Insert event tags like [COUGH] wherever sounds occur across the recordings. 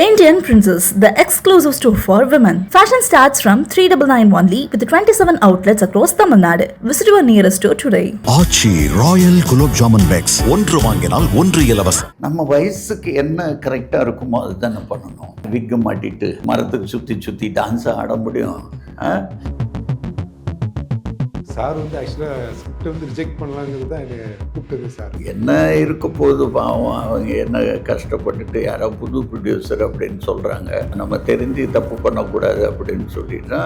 Indian Princess, the exclusive store for women. Fashion starts from 3991 only with 27 outlets across Tamil Nadu. Visit your nearest store today. Aachi royal gulab jamun packs ஒன்று வாங்கினால் ஒன்று இலவசம் நம்ம வயசுக்கு என்ன கரெக்டாக இருக்குமோ அதுதானே பண்ணணும் விக்கு மாட்டிட்டு மரத்துக்கு சுற்றி சுற்றி டான்ஸ் ஆட முடியும் ஆ? சார் வந்து ஆக்சுவலாக ஸ்கிரிப்ட் வந்து ரிஜெக்ட் பண்ணலாங்கிறது தான் என்னை கூப்பிட்டது சார். என்ன இருக்க போகுது பாவம்? அவங்க என்ன கஷ்டப்பட்டுட்டு யாரோ புது ப்ரொடியூசர் அப்படின்னு சொல்கிறாங்க நம்ம தெரிஞ்சு தப்பு பண்ணக்கூடாது அப்படின்னு சொல்லிட்டு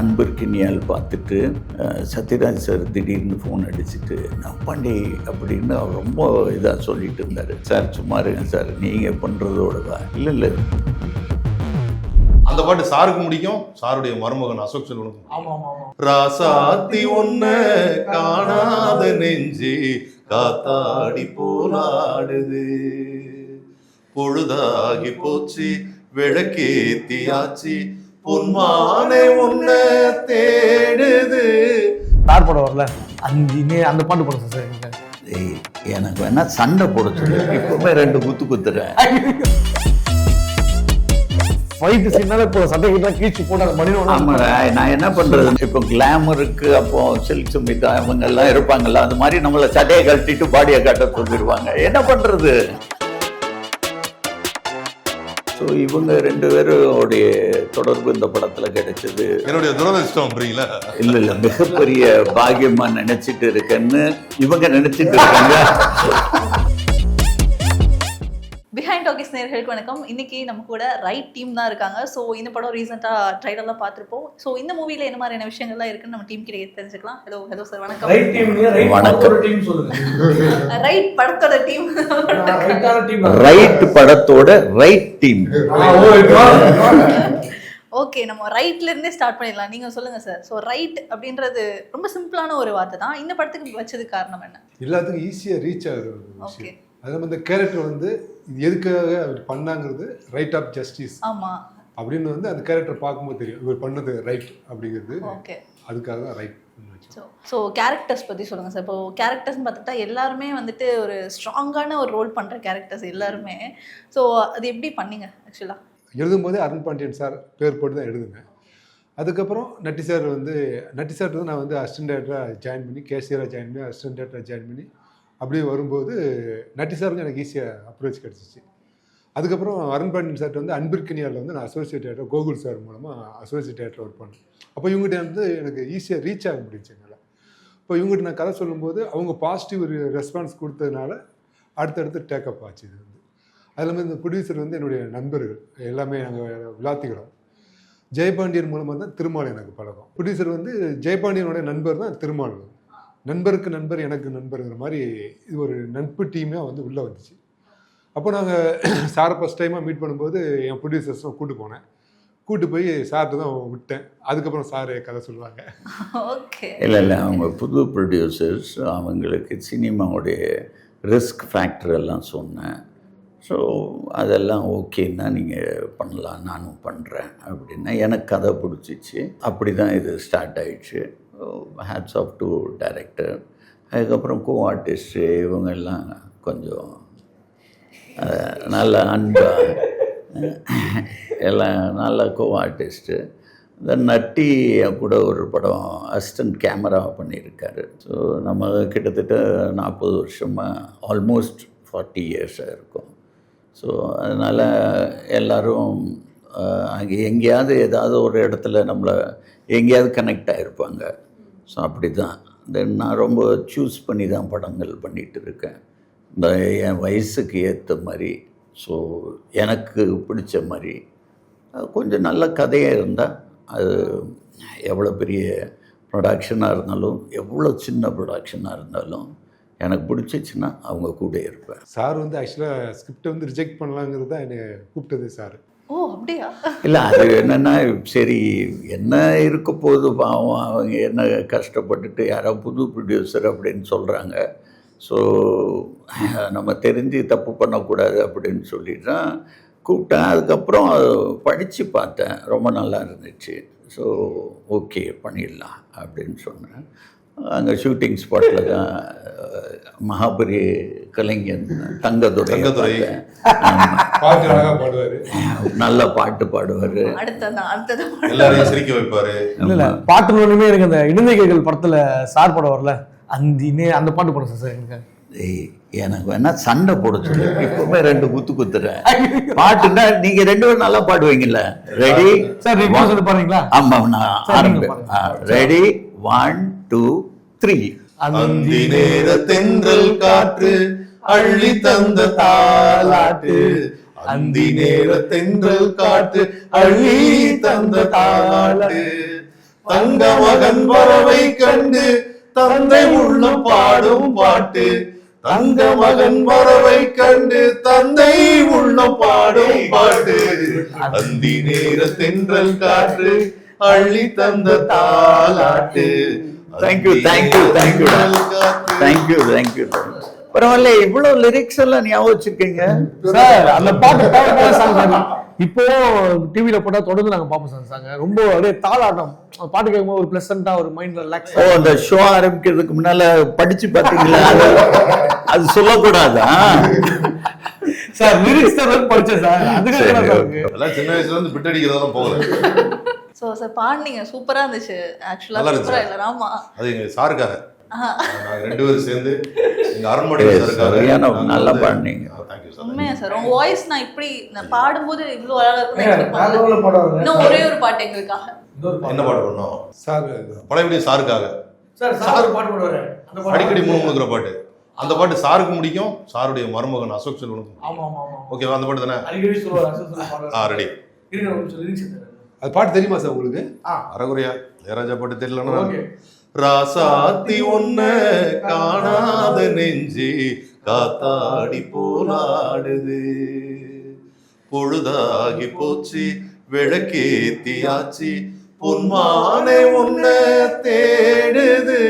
அன்பிற்கினியால் பார்த்துட்டு சத்யராஜ் சார் திடீர்னு ஃபோன் அடிச்சுட்டு நப்பாண்டி அப்படின்னு அவர் ரொம்ப இதாக சொல்லிட்டு இருந்தார். சார் சும்மா இருங்க சார். நீங்கள் பண்ணுறதோட தான். இல்லை இல்லை. அந்த பாட்டு சாருக்கு முடிக்கும் சாருடைய மருமகன் அசோக் செல்வனுக்கும் ராசாத்தி ஒன்ன காணாத நெஞ்சு காத்தாடி போராடுது. பொழுதாகி போச்சு விளக்கேத்தியாச்சு பொன்மானை உன்ன தேடுது. ஸ்டார் படம் வரல. அந்த அந்த பாட்டு போடுங்க சார் எனக்கு. வேணா சண்டை போட சொல்லு. இப்பவுமே ரெண்டு குத்து குத்துறேன். ஃபைட் சீனால இப்போ சட்டை கிட்ட கீழ்ச்சி போட்டு அந்த மணி ஆமாடா நான் என்ன பண்றது? இப்போ கிளாமருக்கு அப்போ சில்க் சுமிதா இவங்க எல்லாம் இருப்பாங்கல்ல அது மாதிரி நம்மள சட்டையை கட்டிட்டு பாடியை கட்ட சொல்லிடுவாங்க என்ன பண்றது? ஸோ இவங்க ரெண்டு பேருடைய தொடர்பு இந்த படத்துல கிடைச்சது. என்னுடைய துரதிருஷ்டம் அப்படிங்களா இல்ல இல்ல மிகப்பெரிய பாக்கியமா நினைச்சிட்டு இருக்கேன்னு இவங்க நினைச்சிட்டு இருக்காங்க. பிஹைண்ட் டாக்கிஸ் நேர்களுக்கு வணக்கம். இன்னைக்கு நம்ம கூட ரைட் டீம் தான் இருக்காங்க. ஸோ இந்த படம் ரீசெண்டாக ட்ரைலர்லாம் பார்த்துருப்போம். ஸோ இந்த மூவியில் என்ன மாதிரியான விஷயங்கள்லாம் இருக்குன்னு நம்ம டீம் கிட்ட தெரிஞ்சுக்கலாம். ஹலோ ஹலோ சார் வணக்கம். ரைட் டீம் ரைட் வணக்கம். டீம் சொல்லுங்க. ரைட் படத்தோட டீம் ரைட் [LAUGHS] படத்தோட ரைட் டீம் ஓகே நம்ம ரைட்ல இருந்தே ஸ்டார்ட் பண்ணிடலாம். நீங்க சொல்லுங்க சார் ஸோ ரைட் அப்படின்றது ரொம்ப சிம்பிளான ஒரு வார்த்தை தான். இந்த படத்துக்கு வச்சது காரணம் என்ன? எல்லாத்துக்கும் ஈஸியாக ரீச் ஆகுற ஒரு ஓகே அது நம்ம இந்த கேரக்டர் வந்து இது எதுக்காக அவர் பண்ணாங்கிறது ரைட் ஆஃப் ஜஸ்டிஸ் ஆமா. அப்படின்னு வந்து அந்த கேரக்டர் பார்க்கும்போது தெரியும். இவர் பண்ணது ரைட் அப்படிங்கிறது. ஓகே அதுக்காக தான் ரைட் ஸோ கேரக்டர்ஸ் பற்றி சொல்லுங்கள் சார் இப்போ கேரக்டர்ஸ்னு பார்த்துட்டா எல்லாருமே வந்துட்டு ஒரு ஸ்ட்ராங்கான ஒரு ரோல் பண்ணுற கேரக்டர்ஸ் எல்லாருமே. ஸோ அது எப்படி பண்ணீங்க ஆக்சுவலாக எழுதும்போதே அருண் பாண்டியன் சார் பேர் போட்டு தான் எழுதுனேன் அதுக்கப்புறம் நட்டி சார் வந்து நட்டி சார் வந்து நான் வந்து அசிஸ்டன்ட் டேரக்டராக ஜாயின் பண்ணி கேசியராக ஜாயின் பண்ணி அசிஸ்டன்ட் டேரக்டராக ஜாயின் பண்ணி அப்படியே வரும்போது நட்டி சார் வந்து எனக்கு ஈஸியாக அப்ரோச் கிடச்சிச்சு. அதுக்கப்புறம் அருண் பாண்டியன் சார்ட்ட வந்து அன்பிற்கினியாரில் வந்து நான் அசோசியேட் டேரக்டர் கோகுல் சார் மூலமாக அசோசியேட் டேரக்டர் ஒர்க் பண்ணேன். அப்போ இவங்ககிட்ட வந்து எனக்கு ஈஸியாக ரீச் ஆக முடிஞ்சு என்னால். இப்போ இவங்ககிட்ட நான் கதை சொல்லும்போது அவங்க பாசிட்டிவ் ஒரு ரெஸ்பான்ஸ் கொடுத்ததுனால அடுத்தடுத்து டேக்கப் ஆச்சு இது வந்து. அதில் வந்து இந்த ப்ரொடியூசர் வந்து என்னுடைய நண்பர்கள் எல்லாமே நாங்கள் விளாத்திக்கிறோம். ஜெயபாண்டியன் மூலமாக தான் திருமால் எனக்கு பழக்கம். ப்ரொடியூசர் வந்து ஜெயபாண்டியனுடைய நண்பர் தான் திருமால். நண்பருக்கு நண்பர் எனக்கு நண்பருங்கிற மாதிரி இது ஒரு நட்பு டீமாக வந்து உள்ளே வந்துச்சு. அப்போ நாங்கள் சாரை ஃபஸ்ட் டைமாக மீட் பண்ணும்போது என் ப்ரொடியூசர்ஸும் கூட்டு போனேன். கூட்டு போய் சார்கிட்ட தான் விட்டேன். அதுக்கப்புறம் சார் கதை சொல்லுவாங்க. ஓகே. இல்லை இல்லை. அவங்க புது ப்ரொடியூசர்ஸ் அவங்களுக்கு சினிமாவுடைய ரிஸ்க் ஃபேக்டர் எல்லாம் சொன்னேன். ஸோ அதெல்லாம் ஓகேன்னா நீங்கள் பண்ணலாம் நானும் பண்ணுறேன் அப்படின்னா எனக்கு கதை பிடிச்சிச்சு. அப்படி தான் இது ஸ்டார்ட் ஆயிடுச்சு. ஹேட்ஸ் ஆஃப் டு டைரக்டர் அதுக்கப்புறம் கோ ஆர்டிஸ்ட்டு இவங்க எல்லாம் கொஞ்சம் நல்ல அன்பாக எல்லாம் நல்ல கோ ஆர்டிஸ்ட்டு இந்த நட்டி கூட ஒரு படம் அசிஸ்டன்ட் கேமரா பண்ணியிருக்காரு. ஸோ நம்ம கிட்டத்தட்ட நாற்பது வருஷமாக ஆல்மோஸ்ட் ஃபார்ட்டி இயர்ஸாக இருக்கும். ஸோ அதனால் எல்லோரும் அங்கே எங்கேயாவது ஏதாவது ஒரு இடத்துல நம்மளை எங்கேயாவது கனெக்ட் ஆகிருப்பாங்க ஸோ அப்படி தான் தென் நான் ரொம்ப சூஸ் பண்ணி தான் படங்கள் பண்ணிகிட்டு இருக்கேன் இந்த என் வயசுக்கு ஏற்ற மாதிரி. ஸோ எனக்கு பிடிச்ச மாதிரி. கொஞ்சம் நல்ல கதையாக இருந்தால் அது எவ்வளோ பெரிய ப்ரொடக்ஷனாக இருந்தாலும் எவ்வளோ சின்ன ப்ரொடக்ஷனாக இருந்தாலும் எனக்கு பிடிச்சிச்சின்னா அவங்க கூட இருப்பேன். சார் வந்து ஆக்சுவலாக ஸ்கிரிப்டை வந்து ரிஜெக்ட் பண்ணலாங்கிறது தான் என்னை கூப்பிட்டது சார். ஓ அப்படியா? இல்லை அது என்னென்னா சரி என்ன இருக்க போகுது பாவம் அவங்க என்ன கஷ்டப்பட்டுட்டு யாரோ புது ப்ரொடியூசர் அப்படின்னு சொல்கிறாங்க ஸோ நம்ம தெரிஞ்சு தப்பு பண்ணக்கூடாது அப்படின்னு சொல்லிட்டு தான் கூப்பிட்டேன். அதுக்கப்புறம் படித்து பார்த்தேன். ரொம்ப நல்லா இருந்துச்சு. ஸோ ஓகே பண்ணிடலாம் அப்படின்னு சொன்னேன். அங்கே ஷூட்டிங் ஸ்பாட்டில் தான் அஹ், மகாபெரிய கலைஞன் தங்கதுரை தங்கதுரை. பாட்டு. அழகா பாடுவாரு. நல்ல பாட்டு பாடுவார். எல்லாரையும் சிரிக்க வைப்பாரு. இல்ல பாட்டு ஒண்ணுமே எனக்கு அந்த இணைந்தைகள் படத்துல சார் படம் வரல அந்த அந்த பாட்டு போடுங்க சார் எனக்கு. ஏய், எனக்கு வேணா சண்டை போட சொல்லு. இப்பவுமே ரெண்டு குத்து குத்துறேன். பாட்டுன்னா நீங்க ரெண்டு பேரும் நல்லா பாடுவீங்கல்ல. ரெடி சார் பாருங்களா ஆமா நான் ரெடி ஒன் டூ த்ரீ அந்தி நேர தென்றல் காற்று அள்ளி தந்த தாலாட்டு. அந்தி நேர தென்றல் காற்று அள்ளி தந்த தாலாட்டு. தங்க மகன் வரவை கண்டு தந்தை உள்ளம் பாடும் பாட்டு. தங்க மகன் வரவை கண்டு தந்தை உள்ளம் பாடும் பாட்டு. அந்தி நேர தென்றல் காற்று அள்ளி தந்த தாலாட்டு. Thank you thank you thank you thank you thank you பரவாயில்ல இவ்வளவு லிரிக்ஸ் எல்லாம் ஞாபகம் வச்சிருக்கீங்க. சார் அந்த பாட்டு சார் இப்போ டிவில போட்டா தொடர்ந்து நாங்க பார்ப்போம் சார் சாங்க. ரொம்ப அப்படியே தாளாட்டம். அந்த பாட்டு கேட்கும்போது ஒரு பிளசண்டா ஒரு மைண்ட் ரிலாக்ஸ் ஓ அந்த ஷோ ஆரம்பிக்கிறதுக்கு முன்னால படிச்சு பார்த்தீங்களா? அது சொல்லக்கூடாதா சார் லிரிக்ஸ் தான் படிச்சேன் சார். அதுக்கு சின்ன வயசுல இருந்து பிட் அடிக்கிறதெல்லாம் போகல. ஸோ சார் பாடினீங்க சூப்பரா இருந்துச்சு. ஆக்சுவலா நல்லா சூப்பரா இருந்துச்சா? இல்லை ஆமா. அது எங்க சாருக்காக. ரெண்டு பேரும் சேர்ந்து எங்க அரண்மனை நல்லா பாடுனீங்க. சார் உண்மையா சார் உங்க வாய்ஸ் நான் இப்படி நான் பாடும்போது இவ்வளவு அழகா பண்ணல. இன்னும் ஒரே ஒரு பாட்டு எங்களுக்காக. என்ன பாட்டு பண்ணோம் சார் பழையபடி சாருக்காக. அடிக்கடி முணுமுணுக்கிற பாட்டு. அந்த பாட்டு சாருக்கு முடிக்கும் சாருடைய மருமகன் அசோக் செல்வனுக்கும் ஆமா ஆமா ஆமா. ஓகேவா? அந்த பாட்டு தானே? ரெடி அது பாட்டு தெரியுமா சார் உங்களுக்கு? அறகுறையா. இளையராஜா பாட்டு தெரியலன்னா. ராசாத்தி ஒன்ன காணாத நெஞ்சு காத்தாடி போலாடுது. பொழுதாகி போச்சு விளக்கேத்தியாச்சு. பொன்மானை ஒன்ன தேடுது.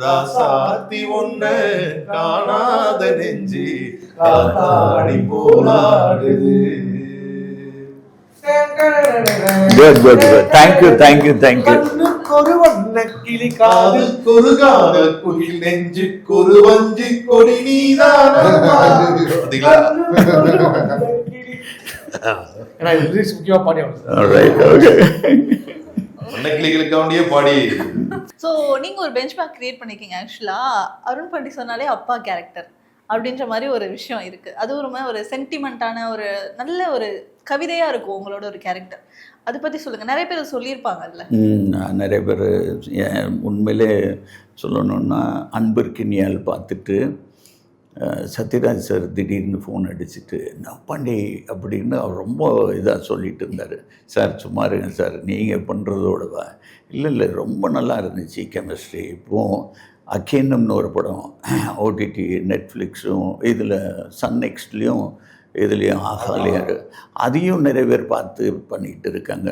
ராசாத்தி ஒன்ன காணாத நெஞ்சு காத்தாடி போலாடுது. Good good good thank you thank you thank you கண்ணுக்கொரு வண்ணக் கிளி காதில் காதில் கொருகாத குயில் நெஞ்சு கொரு வஞ்சி கொடி நீதானம்மா. பாத்தீங்களா? ஏன்னா இது lyrics முக்கியமா பாடி ரைட் ஓகே பாடி ஸோ ஒரு பெஞ்ச் மார்க் கிரியேட் பண்ணிருக்கீங்க ஆக்சுவலா அருண் பாண்டி சொன்னாலே அப்பா கேரக்டர் அப்படின்ற மாதிரி ஒரு விஷயம் இருக்கு. அது ஒரு மாதிரி ஒரு சென்டிமெண்ட்டான ஒரு நல்ல ஒரு கவிதையாக இருக்கும் உங்களோட ஒரு கேரக்டர் அதை பற்றி சொல்லுங்கள் நிறைய பேர் சொல்லியிருப்பாங்கல்ல. நிறைய பேர் ஏன் உண்மையிலே சொல்லணுன்னா அன்பிற்கினியால் பார்த்துட்டு சத்யராஜ் சார் திடீர்னு ஃபோன் அடிச்சுட்டு நான் பாண்டி அப்படின்னு அவர் ரொம்ப இதாக சொல்லிட்டு இருந்தார். சார் சும்மா இருங்க சார். நீங்கள் பண்ணுறதோடவா இல்லை இல்லை ரொம்ப நல்லா இருந்துச்சு கெமிஸ்ட்ரி இப்போது அக்கேனம்னு ஒரு படம் ஓடிடி நெட்ஃப்ளிக்ஸும் இதில் சன் நெக்ஸ்ட்லேயும் இதுலேயும் ஆகாலியார் அதையும் நிறைய பேர் பார்த்து பண்ணிக்கிட்டு இருக்காங்க.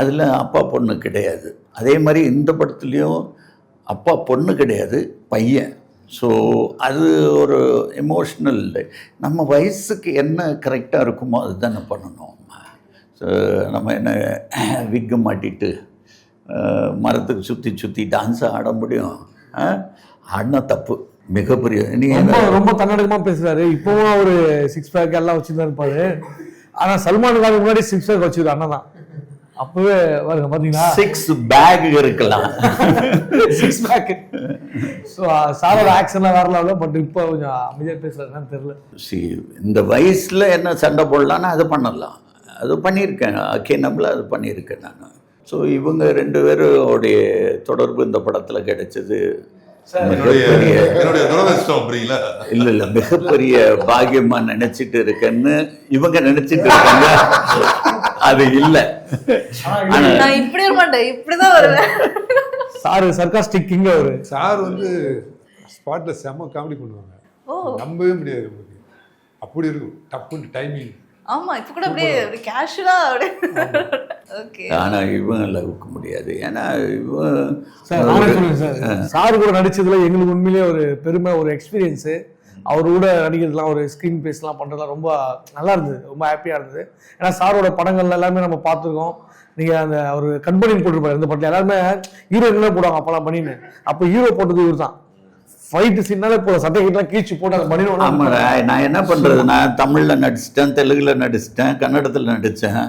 அதில் அப்பா பொண்ணு கிடையாது. அதே மாதிரி இந்த படத்துலேயும் அப்பா பொண்ணு கிடையாது பையன். ஸோ அது ஒரு எமோஷ்னல் நம்ம வயசுக்கு என்ன கரெக்டாக இருக்குமோ அதுதானே பண்ணணும். ஸோ நம்ம என்ன விக்கு மாட்டிட்டு மரத்துக்கு சுற்றி சுற்றி டான்ஸை ஆட முடியும். ஆடினா தப்பு. மிகப்பெரிய நீ ரொம்ப ரொம்ப தன்னடக்கமா பேசுறாரு. இப்பவும் அவரு சிக்ஸ் பேக் எல்லாம் வச்சுதான் இருப்பாரு ஆனா சல்மான் கானுக்கு முன்னாடி சிக்ஸ் பேக் வச்சிருக்காரு அண்ணன் தான். அப்பவே பாருங்க பாத்தீங்களா? சிக்ஸ் பேக் இருக்கலாம். சிக்ஸ் பேக் ஸோ சாரோட ஆக்ஷன்லாம் வேற லெவலில் பட் இப்போ கொஞ்சம் அமைதியாக பேசுறாருன்னு தெரியல. சி இந்த வயசில் என்ன சண்டை போடலான்னா அது பண்ணலாம். அது பண்ணியிருக்கேன். அக்கே நம்மள அது பண்ணியிருக்கேன் நான். ஸோ இவங்க ரெண்டு பேருடைய தொடர்பு இந்த படத்தில் கிடைச்சது. இல்லை இல்லை மிகப்பெரிய பாக்கியமா நினைச்சிட்டு இருக்கேன்னு இவங்க நினைச்சிட்டு இருக்காங்க. அது இல்லை. நான் இப்படி இப்படிதான் வருவேன். சாரு சர்க்காஸ்டிக் கிங் அவரு. சார் வந்து ஸ்பாட்டில் செம்ம காமெடி பண்ணுவாங்க. ஓ. நம்பவே முடியாது அப்படி இருக்கும். டப்புன்னு டைமிங் ஆமா இப்ப கூட அப்படியே அப்படி கேஷுவலா அப்படியே ஓகே ஆனால் இவங்க லவுக்க முடியாது. ஏன்னா இவன் சார் சார். சார் கூட நடிச்சதுல எங்களுக்கு உண்மையிலேயே ஒரு பெருமை ஒரு எக்ஸ்பீரியன்ஸு அவர் கூட நடிக்கிறதுலாம் ஒரு ஸ்க்ரீன் பேஸ்லாம் பண்ணுறதுலாம் ரொம்ப நல்லா இருந்தது. ரொம்ப ஹாப்பியாக இருந்தது. ஏன்னா சாரோட படங்கள்ல எல்லாமே நம்ம பார்த்துருக்கோம். நீங்கள் அந்த ஒரு கண்பனின் போட்டிருப்பாரு இந்த படத்தில். எல்லாருமே ஹீரோ என்ன போடுவாங்க அப்போலாம் பண்ணின்னு. அப்போ ஹீரோ போட்டது இவர் தான் ஃபைட்டு சீனாலே இப்போ சட்டை கிட்டலாம் கீழ்ச்சி போட்டு அந்த பண்ணிடுவோம். ஆமாடா நான் என்ன பண்ணுறது நான் தமிழில் நடிச்சிட்டேன் தெலுங்கில் நடிச்சிட்டேன் கன்னடத்தில் நடித்தேன்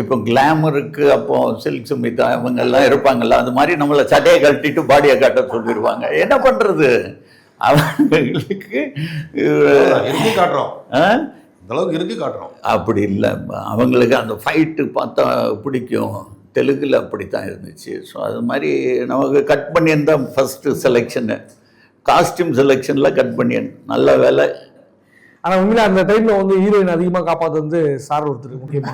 இப்போ கிளாமருக்கு அப்போ சில்க் சுமிதா இவங்கெல்லாம் இருப்பாங்கல்ல அது மாதிரி நம்மளை சட்டையை கட்டிட்டு பாடியை காட்ட சொல்லிடுவாங்க. என்ன பண்ணுறது அவங்களுக்கு இருக்கு காட்டுறோம். அளவுக்கு இருக்கு காட்டுறோம். அப்படி இல்லை அவங்களுக்கு அந்த ஃபைட்டு பார்த்தா பிடிக்கும். தெலுங்கில் அப்படி தான் இருந்துச்சு. ஸோ அது மாதிரி நமக்கு கட் பண்ணியிருந்தேன் ஃபஸ்ட்டு செலெக்ஷனு காஸ்டியூம் செலெக்ஷனில் கட் பண்ணியன். நல்ல வேலை. ஆனா உண்மையில அந்த டைம்ல வந்து ஹீரோயின் அதிகமா காப்பாத்து வந்து சார் ஒருத்தர் முக்கியமா.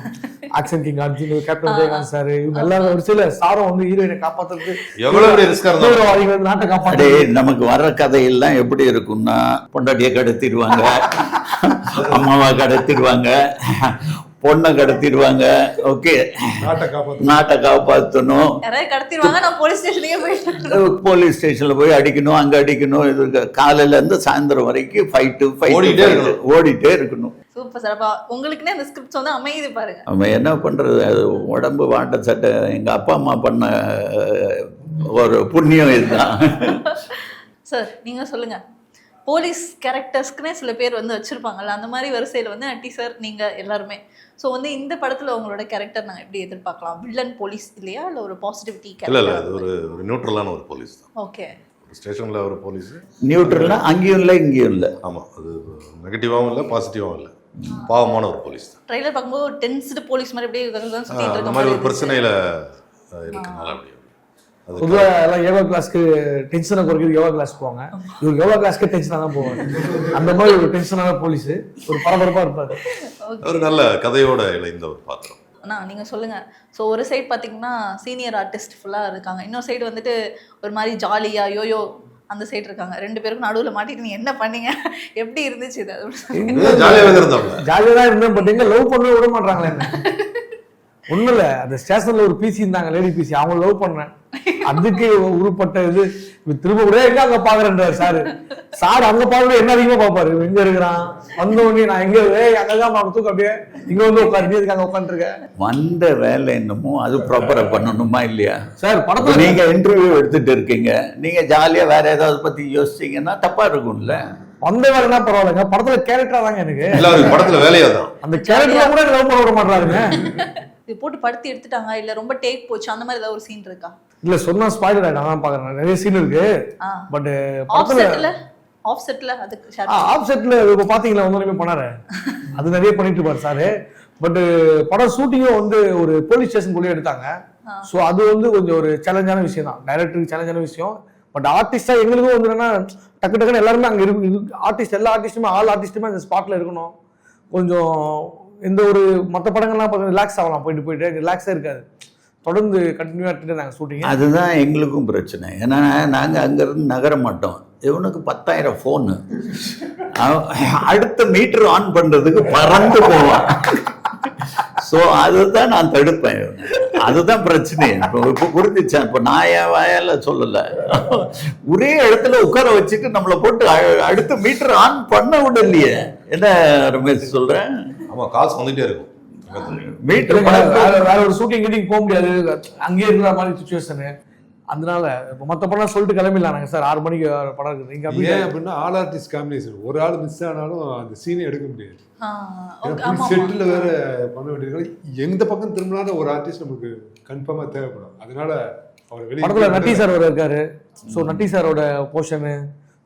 Action king Arjun captain Vijayakanth sir இவங்க எல்லாரும் வரிசையில சாரும் வந்து ஹீரோயினை காப்பாத்துறதுக்கு எவ்வளவு பெரிய ரிஸ்கா இருந்தாலும். நாட்டை அடே காப்பாற்று நமக்கு வர்ற கதையெல்லாம் எப்படி இருக்கும்னா பொண்டாட்டியை கடத்திடுவாங்க அம்மாவை கடத்திடுவாங்க பொண்ணை கடத்திடுவாங்க. ஓகே நாட்டை காப்பாற்ற நாட்டை காப்பாற்றணும் யாராவது கடத்திடுவாங்க நான் போலீஸ் ஸ்டேஷனுக்கே போயிட்டேன் போலீஸ் ஸ்டேஷனில் போய் அடிக்கணும் அங்கே அடிக்கணும். இது காலையில இருந்து சாயந்தரம் வரைக்கும் ஃபைட்டு ஓடிட்டே ஃபைட்டு இருக்கணும். ஓடிட்டே இருக்கணும். சூப்பர் சார் அப்ப உங்களுக்குன்னே அந்த ஸ்கிரிப்ட்ஸ் வந்து அமையுது பாருங்க. அவன் என்ன பண்ணுறது அது உடம்பு வாட்ட சட்டை. எங்கள் அப்பா அம்மா பண்ண ஒரு புண்ணியம் இதுதான். [LAUGHS] சார் நீங்க சொல்லுங்க. போலீஸ் கேரக்டர்ஸ்க்குனே சில பேர் வந்து வச்சிருப்பாங்கல்ல அந்த மாதிரி வரிசையில வந்து நட்டி சார் நீங்க எல்லாருமே. ஸோ வந்து இந்த படத்துல உங்களோட கேரக்டர் நாங்க எப்படி எதிர்பார்க்கலாம்? வில்லன் போலீஸ் இல்லையா? இல்ல ஒரு பாசிட்டிவிட்டி இல்ல இல்ல அது ஒரு ஒரு நியூட்ரலான ஒரு போலீஸ் தான். ஓகே ஸ்டேஷன்ல ஒரு போலீஸ். நியூட்ரல்னா அங்கேயும் இல்லை இங்கேயும் இல்லை. ஆமா அது நெகட்டிவாவும் இல்லை பாசிட்டிவாவும் இல்லை. பாவமான ஒரு போலீஸ் தான். ட்ரைலர் பார்க்கும்போது ஒரு டென்ஸ்டு போலீஸ் மாதிரி அப்படியே அந்த மாதிரி ஒரு. பிரச்சனையில இருக்கனால அப்படி அது பொதுவா எல்லாம் யோகா கிளாஸ்க்கு டென்ஷனை குறைக்கிறது யோகா கிளாஸ் போவாங்க. இவர் யோகா கிளாஸ்க்கு டென்ஷனாக தான் போவாங்க அந்த மாதிரி ஒரு டென்ஷனான போலீஸ் ஒரு பரபரப்பா இருப்பாரு. ஒரு நல்ல கதையோட இணைந்த ஒரு பாத்திரம். அண்ணா நீங்க சொல்லுங்க. ஸோ ஒரு சைடு பாத்தீங்கன்னா சீனியர் ஆர்டிஸ்ட் ஃபுல்லா இருக்காங்க. இன்னொரு சைடு வந்துட்டு ஒரு மாதிரி ஜாலியா யோயோ அந்த சைடு இருக்காங்க. ரெண்டு பேருக்கும் நடுவுல மாட்டிட்டு நீங்க என்ன பண்ணீங்க? எப்படி இருந்துச்சு இது? ஜாலியாக ஜாலியாக தான் இருந்தேன் பட் எங்க லவ் பண்ண விட மாட்டாங்களே என்ன? ஒண்ணும் இல்ல அந்த ஸ்டேஷன்ல ஒரு பிசி இருந்தாங்க லேடி பிசி அவங்க லவ் பண்ணேன். அதுக்கு உருப்பட்ட இது. திரும்ப கூட எங்க அங்க பாக்குறேன்றாரு சாரு சார் அங்க பாக்குறது என்ன அதிகமா பாப்பாரு? எங்க இருக்கிறான்? வந்த உடனே நான் எங்க அங்கதான் அவன் தூக்க அப்படியே. இங்க வந்து உட்காரு. நீ எதுக்கு அங்க உட்காந்துருக்க வந்த வேலை என்னமோ அது ப்ராப்பராக பண்ணணுமா இல்லையா? சார் படத்துல நீங்க இன்டர்வியூ எடுத்துட்டு இருக்கீங்க. நீங்க ஜாலியா வேற ஏதாவது பத்தி யோசிச்சீங்கன்னா தப்பா இருக்கும்ல. வந்த வேலைன்னா பரவாயில்லைங்க? படத்துல கேரக்டரா தாங்க எனக்கு. எல்லாரும் படத்துல வேலையா தான் அந்த கேரக்டரை கூட லவ் பண்ண விட மாட்டாருங்க இது போட்டு படுத்தி எடுத்துட்டாங்க. இல்ல ரொம்ப டேக் போச்சு. அந்த மாதிரி ஏதாவது ஒரு சீன் இருக்கா? இல்ல சொன்னா ஸ்பாய்லர் ஆயிடும். அதான் பாக்குறேன் நிறைய சீன் இருக்கு. பட் படத்துல ஆஃப் செட்ல அதுக்கு ஆஃப் செட்ல இப்ப பாத்தீங்களா? வந்து பண்ணாரு. [LAUGHS] அது நிறைய பண்ணிட்டு இருப்பாரு சாரு. பட் படம் ஷூட்டிங்கும் வந்து ஒரு போலீஸ் ஸ்டேஷன் போய் எடுத்தாங்க. ஸோ அது வந்து கொஞ்சம் ஒரு சேலஞ்சான விஷயம் தான். டைரக்டருக்கு சேலஞ்சான விஷயம். பட் ஆர்டிஸ்டா எங்களுக்கும் வந்து என்னன்னா டக்கு டக்குன்னு எல்லாருமே அங்க இருக்கு ஆர்டிஸ்ட் எல்லா ஆர்டிஸ்ட்டுமே ஆல் ஆர்டிஸ்ட்டுமே அந்த ஸ்பாட்ல இருக்கணும். கொஞ்சம் எந்த ஒரு மற்ற படங்கள்லாம் பார்த்தா ரிலாக்ஸ் ஆகலாம். போயிட்டு போயிட்டு ரிலாக்ஸே இருக்காது. தொடர்ந்து கண்டினியூ எடுத்துட்டு இருந்தாங்க ஷூட்டிங் அதுதான் எங்களுக்கும் பிரச்சனை. ஏன்னா நாங்க அங்கிருந்து நகர மாட்டோம். இவனுக்கு பத்தாயிரம் ஃபோனு அடுத்த மீட்டர் ஆன் பண்றதுக்கு பறந்து போவான். ஸோ அதுதான் நான் தடுப்பேன். அதுதான் பிரச்சனை. இப்போ இப்போ புரிஞ்சிச்சேன் இப்போ நான் என் வாயால சொல்லல. ஒரே இடத்துல உட்கார வச்சுட்டு நம்மளை போட்டு அடுத்த மீட்டர் ஆன் பண்ண விடலையே என்ன ரமேஷ் சொல்றேன் ஆமா கால்ஸ் வந்துட்டே இருக்கும். வேற வேற ஒரு ஷூட்டிங் கீட்டிங் போக முடியாது. அங்கேயே இருக்கிற மாதிரி சுச்சுவேஷனு அதனால இப்போ மற்ற படம் சொல்லிட்டு கிளம்பிடலாம் நாங்க சார். ஆறு மணிக்கு படம் இருக்குது நீங்க அப்படி ஏன் அப்படின்னா ஆல் ஆர்டிஸ்ட் காம்பினேஷன் ஒரு ஆள் மிஸ் ஆனாலும் அந்த சீனை எடுக்க முடியாது. செட்டில் வேற பண்ண வேண்டியது எந்த பக்கம் திரும்பினாலும் ஒரு ஆர்டிஸ்ட் நமக்கு கன்ஃபார்மா தேவைப்படும். அதனால அவர் படத்துல நட்டி சார் ஒரு இருக்காரு. ஸோ நட்டி சாரோட போர்ஷனு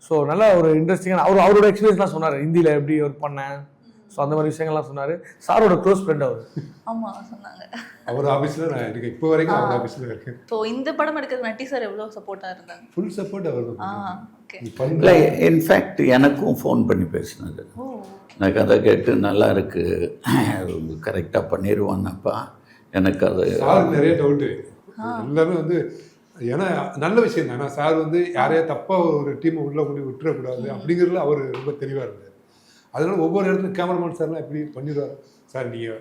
ஸோ நல்ல ஒரு இன்ட்ரெஸ்டிங்கான அவர் அவரோட எக்ஸ்பீரியன்ஸ்லாம் சொன்னார். ஹிந்தியில் எப்படி ஒர்க் பண்ணேன். ஸோ அந்த மாதிரி விஷயங்கள்லாம் சொன்னார். சாரோட க்ளோஸ் ஃப்ரெண்ட் அவர். ஆமா சொன்னாங்க. அவர் ஆபீஸ்ல நான் இருக்கேன் இப்போ வரைக்கும் அவர் ஆபீஸ்ல இருக்கேன் ஸோ இந்த படம் எடுக்கிறது நட்டி சார் எவ்வளவு சப்போர்ட்டா இருந்தாங்க? ஃபுல் சப்போர்ட் அவர். இல்லை இன்ஃபேக்ட் எனக்கும் ஃபோன் பண்ணி பேசினது ஓ நான் கதை கேட்டு நல்லா இருக்கு. கரெக்டாக பண்ணிடுவானப்பா எனக்கு அது நிறைய டவுட்டு எல்லாமே வந்து ஏன்னா நல்ல விஷயம் தான். ஏன்னா சார் வந்து யாரையா தப்பா ஒரு டீமை உள்ள கொண்டு விட்டுறக்கூடாது அப்படிங்கிறதுல அவர் ரொம்ப தெளிவா இருந்தார். அதனால ஒவ்வொரு இடத்துல கேமராமேன் சார்லாம் எப்படி பண்ணிடுவார்? சார் நீங்க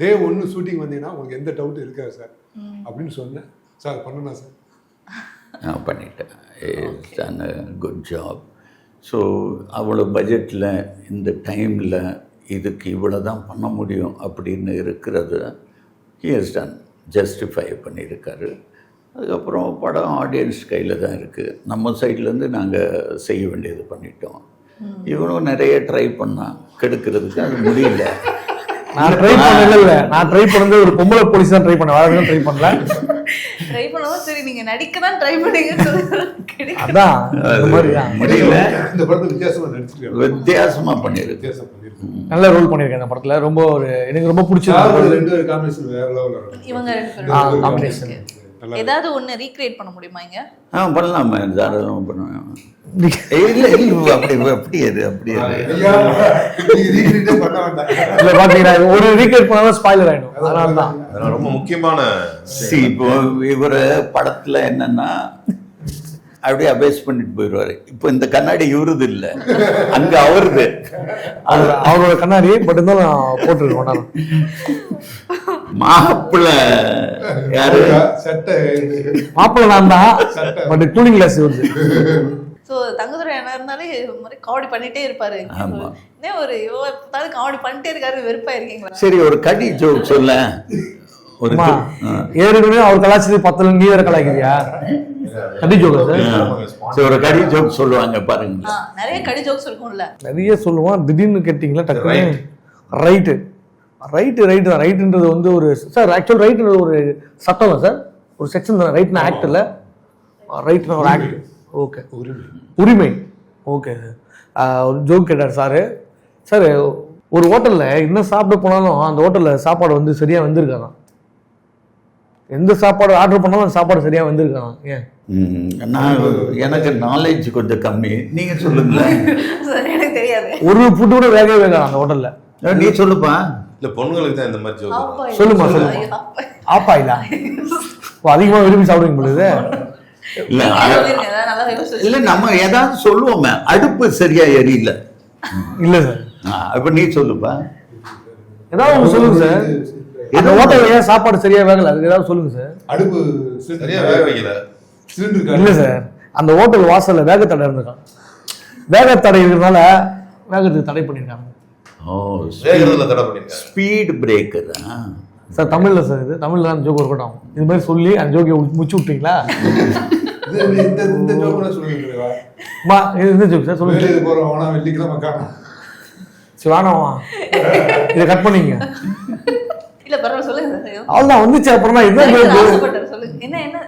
டே ஒன்று ஷூட்டிங் வந்தீங்கன்னா உங்களுக்கு எந்த டவுட்டும் இருக்காது சார் அப்படின்னு சொன்னேன். சார் பண்ணணும் சார் நான் பண்ணிட்டேன். இட்ஸ் குட் ஜாப் ஸோ அவ்வளோ பட்ஜெட்டில் இந்த டைமில் இதுக்கு இவ்வளோ தான் பண்ண முடியும் அப்படின்னு இருக்கிறது ஹியஸ் டன் ஜஸ்டிஃபை பண்ணியிருக்காரு. அதுக்கப்புறம் படம் ஆடியன்ஸ் கையில் தான் இருக்குது நம்ம சைட்லேருந்து நாங்கள் செய்ய வேண்டியது பண்ணிட்டோம். இவனும் நிறைய ட்ரை பண்ணான் கெடுக்கிறதுக்கு அது முடியல. நான் ட்ரை பண்ணல இல்ல நான் ட்ரை பண்ணது ஒரு பொம்பளை போலீஸ் தான் ட்ரை பண்ணேன். வேற ட்ரை பண்ணல. ட்ரை பண்ணவும் சரி நீங்க நடிக்க தான் ட்ரை கிடைக்கல அதான் முடியல. இந்த படத்துல வித்தியாசமா பண்ணியிருக்கு. வித்தியாசம் பண்ணியிருக்காரு நல்ல ரோல் பண்ணியிருக்கேன் இந்த படத்துல. ரொம்ப ஒரு எனக்கு ரொம்ப பிடிச்சது. பேரும் காம்பினேஷன் ஏதாவது ஒண்ணு ரீக்ரியேட் பண்ண முடியுமா இங்க? ஆ பண்ணலாமே. தாராளமாக பண்ணுவேன். இல்லை இல்லை அப்படி அப்படி அது அப்படி இல்ல பாத்தீங்கன்னா ஒரு ரீக்ரியேட் பண்ணாலும் ஸ்பாயிலர் ஆயிடும். அதனால தான் அதெல்லாம் ரொம்ப முக்கியமான சி இப்போ இவர் படத்துல என்னன்னா அப்படியே அபேஸ் பண்ணிட்டு போயிடுவாரு. இப்போ இந்த கண்ணாடி இவருது இல்ல. அங்க அவருது. அவரோட கண்ணாடி பட் இருந்தாலும் போட்டுருக்கோம் மாப்பிள்ள யாரு? சட்டை. மாப்பிள்ள நான் தான். பட் கூலிங் கிளாஸ் வந்து சோ தங்கதுரை என்ன இருந்தாலே இது மாதிரி காமெடி பண்ணிட்டே இருப்பாரு. என்ன ஒரு ஐயோ எப்போதாவது காமெடி பண்ணிட்டே இருக்காரு வெறுப்பா இருக்கீங்களா? சரி ஒரு கடி ஜோக் சொல்ல ஒரு. ஏற்கனவே அவர் கலாச்சது பத்தல நீ வேற கலாய்க்கிறியா? கடி ஜோக்கா சார்? ஒரு கடி ஜோக் சொல்லுவாங்க பாருங்க. நிறைய கடி ஜோக்ஸ் இருக்கும்ல. நிறைய சொல்லுவான். திடீர்னு கேட்டிங்களா? டக்குனு ரைட்டு ரைட்டு ரைட்டு தான் ரைட்டுன்றது வந்து ஒரு சார் ஆக்சுவல் ரைட்டுன்றது ஒரு சட்டம் சார். ஒரு செக்ஷன் தான். ரைட்னா ஆக்ட் இல்லை. ரைட்னா ஒரு ஆக்ட் ஓகே உரிமை. உரிமை. ஓகே சார் ஒரு ஜோக் கேட்டார் சார். சார் ஒரு ஹோட்டலில் என்ன சாப்பிட போனாலும் அந்த ஹோட்டலில் சாப்பாடு வந்து சரியாக வந்திருக்காதான். எந்த சாப்பாடு ஆர்டர் பண்ணாலும் அந்த சாப்பாடு சரியாக வந்திருக்காதான் ஏன்? ம், நான் எனக்கு நாலேஜ் கொஞ்சம் கம்மி. நீங்க சொல்லுங்களேன். [LAUGHS] எனக்கு தெரியாது. ஒரு ஃபுட்டு கூட வேகவே வேகாது அந்த ஹோட்டலில் நீ சொல்லுப்பா. இல்ல பொண்ணுங்களுக்கு தான் இந்த மாதிரி ஜோக் ஆப்பா, சொல்லுமா, சொல்லுமா. ஆப்பா. ஆப்பாயிலா? ஓ அதிகமாக விரும்பி சாப்பிடுவீங்க பொழுது இல்ல நீங்களே இல்ல நம்ம ஏதாவது சொல்லுவோமே. அடுப்பு சரியா எரியல. இல்லை சார். ஆ, அப்ப நீ சொல்லுப்பா. ஏதாவது ஒன்று சொல்லுங்க சார். அந்த ஹோட்டலில் ஏன் சாப்பாடு சரியாக வேகலை? அதுக்கு ஏதாவது சொல்லுங்க சார். அடுப்பு சரியா வேக வைக்கல. சிலிண்டர் இல்லை சார். அந்த ஹோட்டல் வாசல்ல வேகத்தடை இருந்திருக்கான். வேகத்தடை இருக்கிறதுனால வேகத்துக்கு தடை ஓ வேகிறதுல தடை பண்ணிருக்காங்க. ஸ்பீட் பிரேக்கர் சார் தமிழ்ல சார் இது. தமிழ்ல அந்த ஜோக் ஒர்க் ஆகும். இது மாதிரி சொல்லி அந்த ஜோக்கை முடிச்சு விட்டீங்களா? இந்த இந்த ஜோக்கெல்லாம் சொல்லுங்க மா இது இந்த ஜோக் சார்? சொல்லுங்க. போறோம் வெள்ளிக்கிழமை காணும். சரி வேணாமா இதை கட் பண்ணீங்க வந்துச்சு அப்புறம் தான் என்ன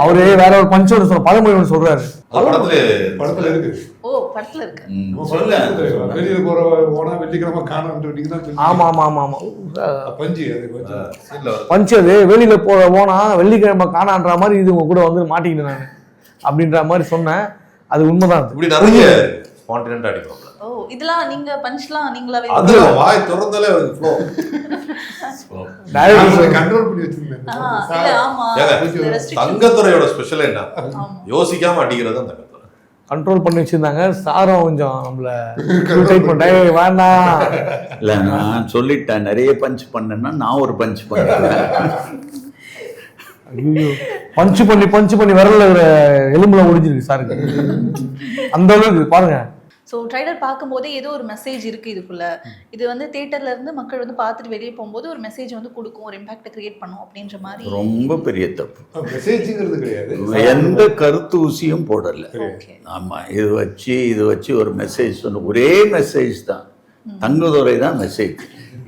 அவரு வேற ஒரு பஞ்ச் ஒன்று சொல்ற பழமொழி ஒன்று சொல்றாரு. படத்துல படத்துல இருக்கு. ஓ படத்துல இருக்கு. சொல்ல. வெளியில போற போனா வெள்ளிக்கிழமை காணும் சொல்லி ஆமா ஆமா ஆமா ஆமா. பஞ்சு அது பஞ்சு. வெளியில போ போனா வெள்ளிக்கிழமை காணான்ற மாதிரி இது உங்க கூட வந்து மாட்டிக்கிட்டேன் நான் அப்படின்ற மாதிரி சொன்னேன். அது உண்மைதான் அது. இப்படி நிறைய ஓ இதெல்லாம் நீங்க பஞ்ச்லாம் நீங்களாவே அது வாய் திறந்தாலே ஃப்ளோ [LAUGHS] கண்ட்ரோல் பண்ணி. தங்கத்துறையோட ஸ்பெஷல் என்ன. யோசிக்காம அடிக்கிறது தான் தங்கத்துறை. கண்ட்ரோல் பண்ணி வச்சிருந்தாங்க. சாரும் கொஞ்சம் நம்மள [LAUGHS] டைட் பண்ணிட்டேன் "ஏய், வேண்டாம் இல்ல நான் சொல்லிட்டேன். நிறைய பஞ்ச் பண்ணேன்னா நான் ஒரு பஞ்ச் பண்ணுவேன். ஐயோ. பஞ்சு பண்ணி பஞ்சு பண்ணி விரல்ல ஒரு எலும்புல ஒடிஞ்சிருக்கு சாருக்கு. அந்த அளவுக்கு பாருங்க. ஸோ ட்ரைலர் பார்க்கும்போதே ஏதோ ஒரு மெசேஜ் இருக்கு இதுக்குள்ள. இது வந்து தியேட்டர்ல இருந்து மக்கள் வந்து பார்த்துட்டு வெளியே போகும்போது ஒரு மெசேஜ் வந்து கொடுக்கும் ஒரு இம்பாக்டை கிரியேட் பண்ணும் அப்படின்ற மாதிரி ரொம்ப பெரிய தப்பு. மெசேஜ்ங்கிறது கிடையாது. எந்த கருத்து ஊசியும் போடல. ஓகே ஆமா இது வச்சு இது வச்சு ஒரு மெசேஜ் சொன்ன ஒரே மெசேஜ் தான். தங்கதுரை தான் மெசேஜ்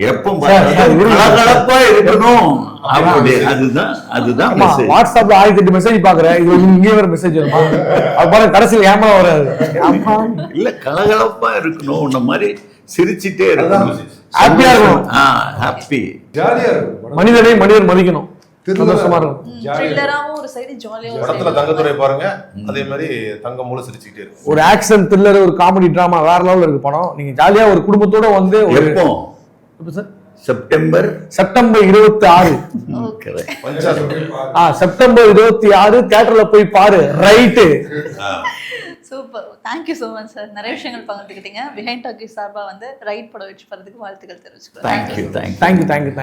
எப்போ கலகலப்பா இருக்கணும். அப்படி அதுதான் அதுதான் வாட்ஸ்அப்ல ஆயிரத்தி எட்டு மெசேஜ் பாக்குறேன் இது இங்கே வேற மெசேஜ் வருமா? அது பாருங்க கடைசியில் ஏமாலாம் வராது? இல்ல கலகலப்பா இருக்கணும். உன்ன மாதிரி சிரிச்சிட்டே இருக்கணும். ஆ இருக்கணும். ஹாப்பி ஜாலியா இருக்கும். மனிதனை மனிதன் மதிக்கணும். சந்தோஷமா இருக்கும் ஒரு சைடு ஜாலியாக ஒரு படத்துல தங்கத்துறை பாருங்க. அதே மாதிரி தங்கம் மூலம் சிரிச்சுக்கிட்டே இருக்கும். ஒரு ஆக்ஷன் த்ரில்லர் ஒரு காமெடி டிராமா வேற லெவல்ல இருக்கு படம். நீங்க ஜாலியா ஒரு குடும்பத்தோட வந்து எப்போ செப்டம்பர் செப்டம்பர் இருபத்தி ஆறு செப்டம்பர் இருபத்தி ஆறு தியேட்டர்ல போய் பாரு right. Super thank you so much sir நிறைய விஷயங்கள் பகிர்ந்துக்கிட்டீங்க பிஹைண்ட் டாக்கி சார்பாக வந்து ரைட் படம் வச்சு போகிறதுக்கு வாழ்த்துக்கள் தெரிவிச்சுக்கிறேன் தேங்க்யூ தேங்க்யூ தேங்க்யூ தேங்க்யூ